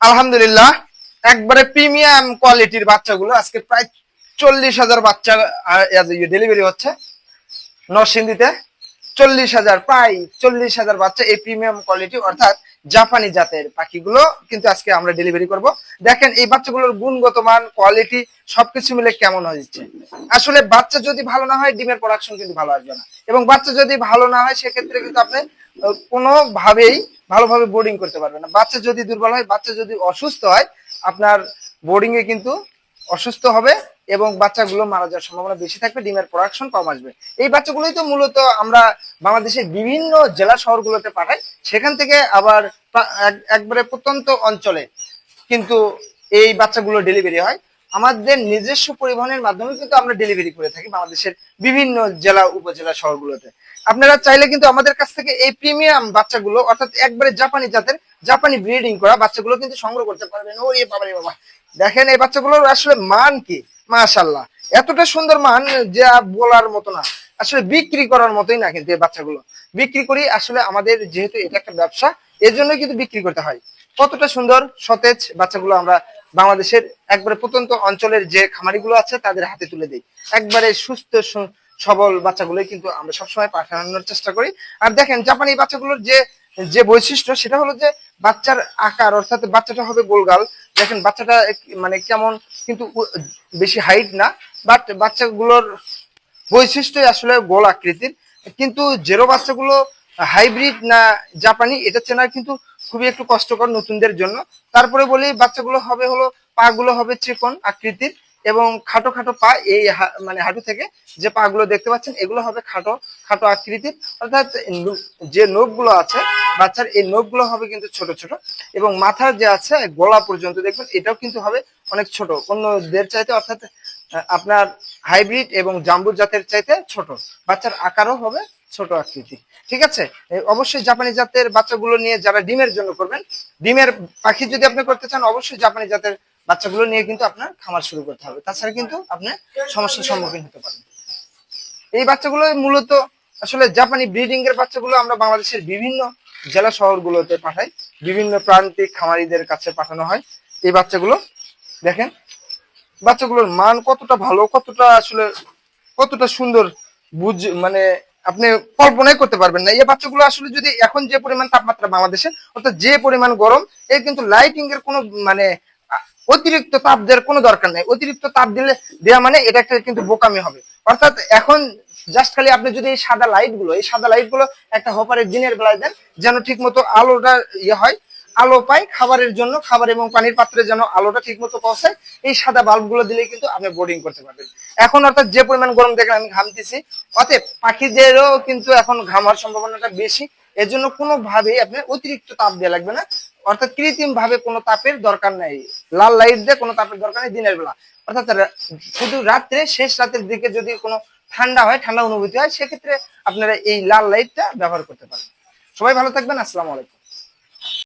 আলহামদুলিল্লাহ, একবারে প্রিমিয়াম কোয়ালিটির বাচ্চাগুলো, আজকে প্রায় চল্লিশ হাজার বাচ্চা ডেলিভারি হচ্ছে, নরসিংদীতে চল্লিশ হাজার, প্রায় চল্লিশ হাজার বাচ্চা এই প্রিমিয়াম কোয়ালিটি অর্থাৎ জাপানি জাতের পাখিগুলো কিন্তু আজকে আমরা ডেলিভারি করব। দেখেন, এই বাচ্চাগুলোর গুণগত মান কোয়ালিটি সবকিছু মিলে কেমন হয়েছে? আসলে বাচ্চা যদি ভালো না হয়, ডিমের প্রোডাকশন কিন্তু ভালো আসবে না। এবং বাচ্চা যদি ভালো না হয়, সেক্ষেত্রে কিন্তু আপনি কোনোভাবেই ভালোভাবে বোর্ডিং করতে পারবে না। বাচ্চা যদি দুর্বল হয়, বাচ্চা যদি অসুস্থ হয়, আপনার বোর্ডিং এ কিন্তু অসুস্থ হবে এবং বাচ্চাগুলো মারা যাওয়ার সম্ভাবনা বেশি থাকবে, ডিমের প্রোডাকশন কম আসবে। এই বাচ্চাগুলোই তো মূলত আমরা বাংলাদেশের বিভিন্ন জেলা শহরগুলোতে পাঠাই। সেখান থেকে আবার এক- একবারে প্রত্যন্ত অঞ্চলে কিন্তু এই বাচ্চাগুলো ডেলিভারি হয়। আমাদের নিজস্ব পরিবহনের মাধ্যমে কিন্তু আমরা ডেলিভারি করে থাকি বাংলাদেশের বিভিন্ন জেলা, উপজেলা শহরগুলোতে। আপনারা চাইলে কিন্তু আমাদের কাছ থেকে এই প্রিমিয়াম বাচ্চাগুলো, অর্থাৎ একবারে জাপানি জাতের, জাপানি ব্রিডিং করা বাচ্চাগুলো কিন্তু সংগ্রহ করতে পারবেন। ও এ বাবা। রে বাবা দেখেন এই বাচ্চাগুলোর আসলে মান কি? মাশাল্লাহ এতটা সুন্দর মান যা বলার মতো না। আসলে বিক্রি করার মতোই না কিন্তু এই বাচ্চাগুলো। বিক্রি করি আসলে আমাদের যেহেতু এটা একটা ব্যবসা এর জন্য কিন্তু বিক্রি করতে হয়। কতটা সুন্দর, সতেজ বাচ্চাগুলো আমরা বাংলাদেশের একবারে প্রত্যন্ত অঞ্চলের যে খামারিগুলো আছে, তাদের হাতে তুলে দিই। একবারে সুস্থ সবল বাচ্চাগুলোই কিন্তু আমরা সবসময় পাঠানোর চেষ্টা করি। আর দেখেন, জাপানি বাচ্চাগুলোর যে যে বৈশিষ্ট্য, সেটা হলো যে বাচ্চার আকার, অর্থাৎ বাচ্চাটা হবে গোলগাল। দেখেন, বাচ্চাটা মানে কেমন কিন্তু বেশি হাইট না বাট বাচ্চাগুলোর বৈশিষ্ট্যই আসলে গোল আকৃতির। কিন্তু জেরো বাচ্চাগুলো হাইব্রিড না জাপানি, এটা চেনা কিন্তু খুবই একটু কষ্টকর নতুনদের জন্য। তারপরে বলি, বাচ্চাগুলো হবে হলো পা গুলো হবে চিকন আকৃতির এবং খাটো খাটো পা এই মানে হাঁটু থেকে যে পা গুলো দেখতে পাচ্ছেন, এগুলো হবে খাটো খাটো আকৃতির। অর্থাৎ যে নখগুলো আছে, বাচ্চার এই নখগুলো হবে কিন্তু ছোট ছোট এবং মাথার যে আছে, গলা পর্যন্ত দেখবেন, এটাও কিন্তু হবে অনেক ছোট। অন্যদের চাইতে অর্থাৎ আপনার হাইব্রিড এবং জাম্বু জাতের চাইতে ছোট। বাচ্চার আকারও হবে ছোট আকৃতি। ঠিক আছে? অবশ্যই জাপানি জাতের বাচ্চাগুলো নিয়ে যারা ডিমের জন্য করবেন, ডিমের পাখি যদি আপনি করতে চান, অবশ্যই জাপানি জাতের বাচ্চাগুলো নিয়ে কিন্তু আপনার খামার শুরু করতে হবে। তাছাড়া কিন্তু আপনি সমস্যার সম্মুখীন হতে পারেন। এই বাচ্চাগুলো মূলত আসলে জাপানি ব্রিডিং এর বাচ্চাগুলো আমরা বাংলাদেশের বিভিন্ন জেলা শহরগুলোতে পাঠাই। বিভিন্ন প্রান্তিক খামারিদের কাছে পাঠানো হয়। এই বাচ্চাগুলো, দেখেন, বাচ্চাগুলোর মান কতটা ভালো, কতটা আসলে কতটা সুন্দর বুঝ মানে আপনি কল্পনাই করতে পারবেন না। এই বাচ্চাগুলো আসলে যদি এখন যে পরিমাণ তাপমাত্রা বাংলাদেশে, অর্থাৎ যে পরিমাণ গরম, এর কিন্তু লাইটিং এর কোনো মানে অতিরিক্ত তাপ দেওয়ার কোনো দরকার নেই। অতিরিক্ত তাপ দিলে দেওয়া মানে এটা একটা কিন্তু বোকামি হবে। অর্থাৎ এখন জাস্ট খালি আপনি যদি এই সাদা লাইটগুলো, এই সাদা লাইটগুলো একটা হোপারের দিনের বেলায় দেন, যেন ঠিক মতো আলোটা ইয়ে হয় আলো পাই, খাবারের জন্য, খাবার এবং পানির পাত্রে যেন আলোটা ঠিক মতো পৌঁছায়। এই সাদা বাল্বগুলো দিলে কিন্তু আপনি বোর্ডিং করতে পারবেন। এখন অর্থাৎ যে পরিমাণ গরম দেখেন, আমি ঘামতেছি। অতএব পাখিদেরও কিন্তু এখন ঘামার সম্ভাবনাটা বেশি। এর জন্য কোনোভাবেই আপনি অতিরিক্ত তাপ দেওয়া লাগবে না। অর্থাৎ কৃত্রিম ভাবে কোনো তাপের দরকার নেই। লাল লাইট দিয়ে কোনো তাপের দরকার নেই দিনের বেলা। অর্থাৎ শুধু রাত্রে, শেষ রাতের দিকে যদি কোনো ঠান্ডা হয়, ঠান্ডা অনুভূতি হয়, সেক্ষেত্রে আপনারা এই লাল লাইটটা ব্যবহার করতে পারেন। সবাই ভালো থাকবেন। আসসালামু আলাইকুম।